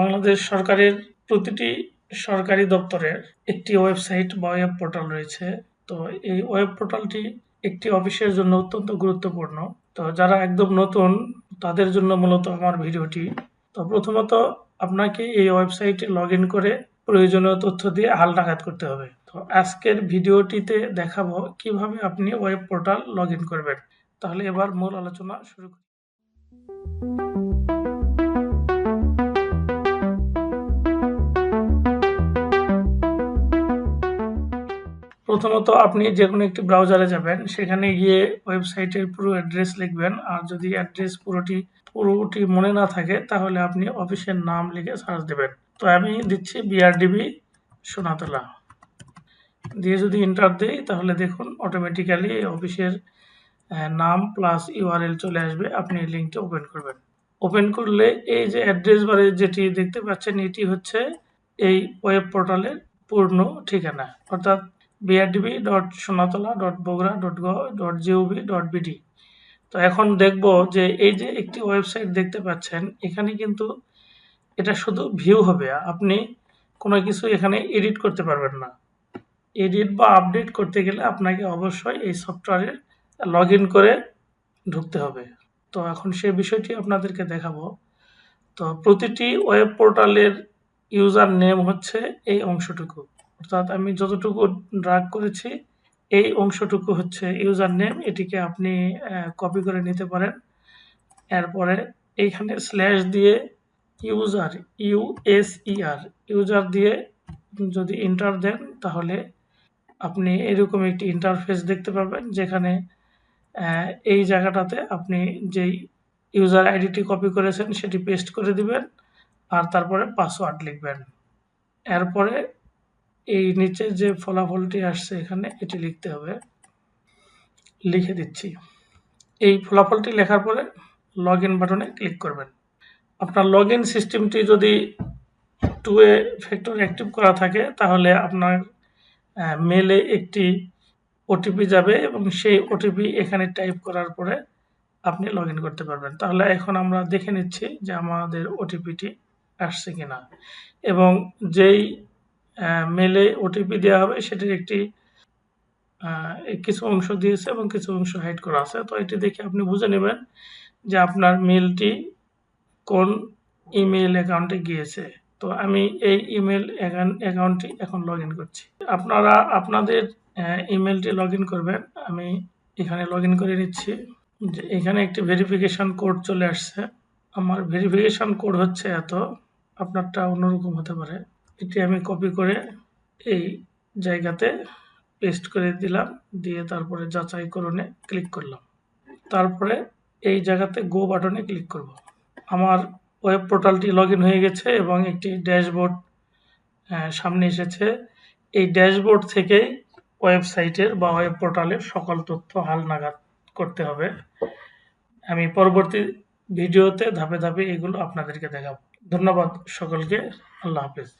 বাংলাদেশ সরকারের প্রতিটি সরকারি দপ্তরের একটি ওয়েবসাইট বা ওয়েব পোর্টাল রয়েছে। তো এই ওয়েব পোর্টালটি একটি অফিসের জন্য অত্যন্ত গুরুত্বপূর্ণ। তো যারা একদম নতুন, তাদের জন্য মূলত আমার ভিডিওটি। তো প্রথমত আপনাকে এই ওয়েবসাইটে লগ করে প্রয়োজনীয় তথ্য দিয়ে হাল নাগাদ করতে হবে। তো আজকের ভিডিওটিতে দেখাবো কীভাবে আপনি ওয়েব পোর্টাল লগ করবেন। তাহলে এবার মূল আলোচনা শুরু করি। প্রথমত আপনি যে কোনো একটি ব্রাউজারে যাবেন, সেখানে গিয়ে ওয়েবসাইটের পুরো অ্যাড্রেস লিখবেন। আর যদি অ্যাড্রেস পুরোটি পুরোটি মনে না থাকে, তাহলে আপনি অফিসের নাম লিখে সার্চ দেবেন। তো আমি দিচ্ছি বিআরডিবি সোনাতলা। দিয়ে যদি ইন্টার দিই, তাহলে দেখুন অটোমেটিক্যালি অফিসের নাম প্লাস ইউআরএল চলে আসবে। আপনি লিঙ্কটি ওপেন করবেন। ওপেন করলে এই যে অ্যাড্রেস বারে যেটি দেখতে পাচ্ছেন, এটি হচ্ছে এই ওয়েব পোর্টালের পূর্ণ ঠিকানা। অর্থাৎ BRDB dot Sonatala dot Bogura dot গ ডট জিওভি ডট বিডি তো এখন দেখব যে এই যে একটি ওয়েবসাইট দেখতে পাচ্ছেন, এখানে কিন্তু এটা শুধু ভিউ হবে, আপনি কোনো কিছু এখানে এডিট করতে পারবেন না। এডিট বা আপডেট করতে গেলে আপনাকে অবশ্যই এই সফটওয়্যারে লগ করে ঢুকতে হবে। তো এখন সে বিষয়টি আপনাদেরকে দেখাবো। তো প্রতিটি ওয়েব পোর্টালের ইউজার নেম হচ্ছে এই অংশটুকু। অর্থাৎ আমি যতটুকু ড্রাগ করেছি, এই অংশটুকু হচ্ছে ইউজার নেম এটিকে আপনি কপি করে নিতে পারেন। এরপরে এইখানে স্ল্যাশ দিয়ে ইউজার ইউএসইআর ইউজার দিয়ে যদি ইন্টার দেন, তাহলে আপনি এরকম একটি ইন্টারফেস দেখতে পাবেন, যেখানে এই জায়গাটাতে আপনি যেই ইউজার আইডিটি কপি করেছেন, সেটি পেস্ট করে দিবেন, আর তারপরে পাসওয়ার্ড লিখবেন। এরপরে এই নিচে যে ফলাফলটি আসছে এখানে, এটি লিখতে হবে। লিখে দিচ্ছি। এই ফলাফলটি লেখার পরে লগ ইন বাটনে ক্লিক করবেন। আপনার লগ ইন সিস্টেমটি যদি টু এ ফ্যাক্টর অ্যাক্টিভ করা থাকে, তাহলে আপনার মেলে একটি ওটিপি যাবে এবং সেই ওটিপি এখানে টাইপ করার পরে আপনি লগ করতে পারবেন। তাহলে এখন আমরা দেখে নিচ্ছি যে আমাদের ওটিপিটি আসছে কিনা। এবং যেই মেলে ওটিপি দেওয়া হবে, সেটির একটি কিছু অংশ দিয়েছে এবং কিছু অংশ হাইড করা আছে। তো এটি দেখে আপনি বুঝে নেবেন যে আপনার মেলটি কোন ইমেল অ্যাকাউন্টে গিয়েছে। তো আমি এই ইমেল অ্যাকাউন্টটি এখন লগ করছি। আপনারা, আপনাদের ইমেলটি লগ করবেন। আমি এখানে লগ করে নিচ্ছি। যে এখানে একটি ভেরিফিকেশান কোড চলে আসছে। আমার ভেরিফিকেশান কোড হচ্ছে এত। আপনারটা অন্যরকম হতে পারে। এটি আমি কপি করে এই জায়গাতে পেস্ট করে দিলাম, দিয়ে তারপরে যাচাই যাচাইকরণে ক্লিক করলাম। তারপরে এই জায়গাতে গো বাটনে ক্লিক করব। আমার ওয়েব পোর্টালটি লগ হয়ে গেছে এবং একটি ড্যাশবোর্ড সামনে এসেছে। এই ড্যাশবোর্ড থেকে ওয়েবসাইটের বা ওয়েব পোর্টালের সকল তথ্য হাল নাগাদ করতে হবে। আমি পরবর্তী ভিডিওতে ধাপে ধাপে এগুলো আপনাদেরকে দেখাবো। ধন্যবাদ সকলকে। আল্লাহ হাফেজ।